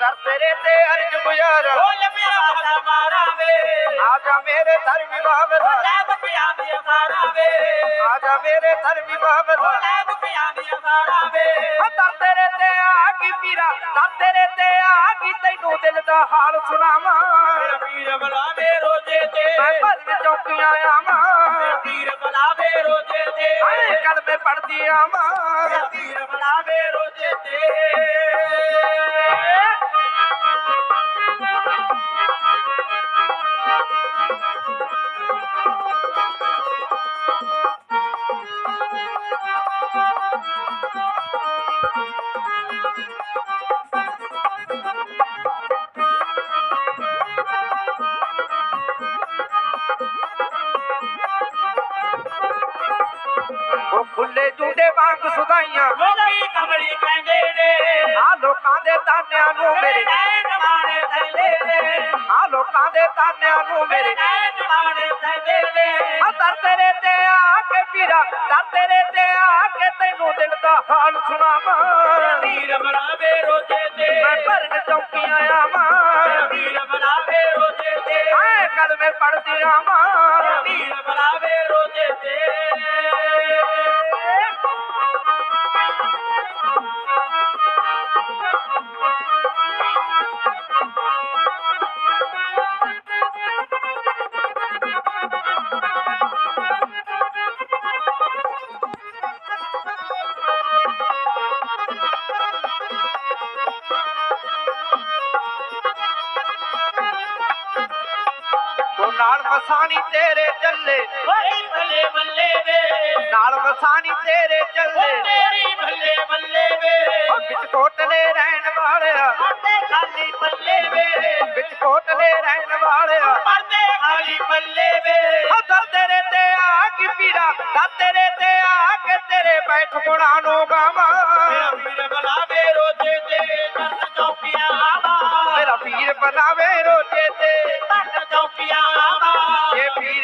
ਦਰ ਤੇਰੇ ਤੇ ਅਰਜ ਗੁਜ਼ਾਰਾ। ਬੋਲ ਮੇਰਾ ਬਾਦਾ ਮਾਰਾ ਵੇ ਆ ਜਾ ਮੇਰੇ ਧਰ ਵਿਵਾਹ ਦਾ। ਲੈ ਪਿਆ ਦੀ ਸਾਰਾ ਵੇ ਆ ਜਾ ਮੇਰੇ ਧਰ ਵਿਵਾਹ ਦਾ। ਲੈ ਪਿਆ ਦੀ ਸਾਰਾ ਵੇ ਦਰ ਤੇਰੇ ਤੇ ਆ ਗਈ ਪੀਰਾ। ਦਰ ਤੇਰੇ ਤੇ ਆ ਗਈ ਤੈਨੂੰ ਦਿਲ ਦਾ ਹਾਲ ਸੁਣਾਵਾਂ। ਮੇਰਾ ਪੀਰ ਬੁਲਾਵੇ ਰੋਜੇ ਤੇ ਮੈਂ ਭਰਨ ਚੌਕੀਆਂ ਆਵਾਂ। ਪੀਰ ਬੁਲਾਵੇ ਰੋਜੇ ਤੇ। ਹਾਏ ਕਲਮੇ ਪੜਦੀ ਆਵਾਂ। ਪੀਰ ਬੁਲਾਵੇ ਰੋਜੇ ਤੇ। ਉਹ ਖੁੱਲੇ ਜੂਦੇ ਵਾਂਗ ਸੁਧਾਈਆਂ। ਲੋਕੀ ਕਮਲੀ ਕਹਿੰਦੇ ਨੇ ਆ ਲੋਕਾਂ ਦੇ ਤਾਨਿਆਂ ਨੂੰ ਮੇਰੇ ਨੈਣ ਮਾਣੇ ਥੈਲੇ ਨੇ ਆ ਲੋਕਾਂ ਦੇ ਤਾਨਿਆਂ ਨੂੰ ਮੇਰੇ ਨੈਣ ਮਾਣੇ ਥੈਲੇ ਨੇ ਆ ਦਰ ਤੇਰੇ ਤੇ ਆ ਕੇ ਪੀਰਾ, ਦਰ ਤੇਰੇ ਤੇ ਆ ਕੇ ਤੈਨੂੰ ਦਿਲ ਦਾ ਹਾਲ ਸੁਣਾਵਾਂ। ਪੀਰ ਬੁਲਾਵੇ ਰੋਜੇ ਤੇ ਮੈਂ ਭਰਨ ਚੌਕੀਆਂ ਮਾਂ ਪੀਰ ਬੁਲਾਵੇ ਰੋਜੇ ਤੇ ਹਾਏ, ਕਲਮੇ ਪੜਦੀ ਆਵਾਂ ਪੀਰ ਬੁਲਾਵੇ ਰੋਜੇ ਤੇ ਨਾਲ ਵਸਾਣੀ ਤੇਰੇ ਚੱਲੇ। ਓਏ ਭੱਲੇ ਬੱਲੇ ਵੇ। ਨਾਲ ਵਸਾਣੀ ਤੇਰੇ ਓ ਚੱਲੇ। ਤੇਰੀ ਬੱਲੇ ਬੱਲੇ ਵੇ। ਉਹ ਵਿੱਚ ਕੋਟਲੇ ਰਹਿਣ ਵਾਲਿਆ। ਪਰਦੇ ਖਾਲੀ ਪੱਲੇ ਵੇ। ਵਿੱਚ ਕੋਟਲੇ ਰਹਿਣ ਵਾਲਿਆ। ਪਰਦੇ ਖਾਲੀ ਪੱਲੇ ਵੇ। ਉਹ ਦਰ ਤੇਰੇ ਤੇ ਆ ਕੀ ਪੀਰਾ ਦਰ ਤੇਰੇ ਤੇ ਆ ਕੇ ਤੇਰੇ ਬੈਠ ਗੁਣਾ ਨੂੰ ਗਾਵਾਂ। ਮੇਰਾ ਪੀਰ ਬੁਲਾਵੇ ਰੋਜੇ ਤੇ। ਕੰਨ ਚੌਕੀਆਂ ਆਵਾ ਮੇਰਾ ਪੀਰ ਬਣਾਵੇ ਰੋਜੇ ਤੇ।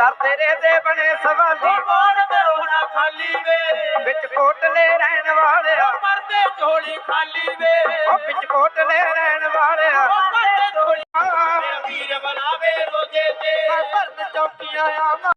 ਦਰ ਤੇਰੇ ਦੇ ਬਣੇ ਸਵਾਲੀ। ਮੋੜ ਤੇ ਰੋਣਾ ਖਾਲੀ ਵੇ। ਵਿੱਚ ਕੋਟਲੇ ਰਹਿਣ ਵਾਲਿਆ। ਪਰਦੇ ਝੋਲੀ ਖਾਲੀ ਵੇ। ਉਹ ਵਿੱਚ ਕੋਟਲੇ ਰਹਿਣ ਵਾਲਿਆ। ਪਰਦੇ ਝੋਲੀ ਆ, ਪੀਰ ਬੁਲਾਵੇ ਰੋਜੇ ਤੇ। ਭਰਨ ਚੌਕੀਆਂ ਆਵਾਂ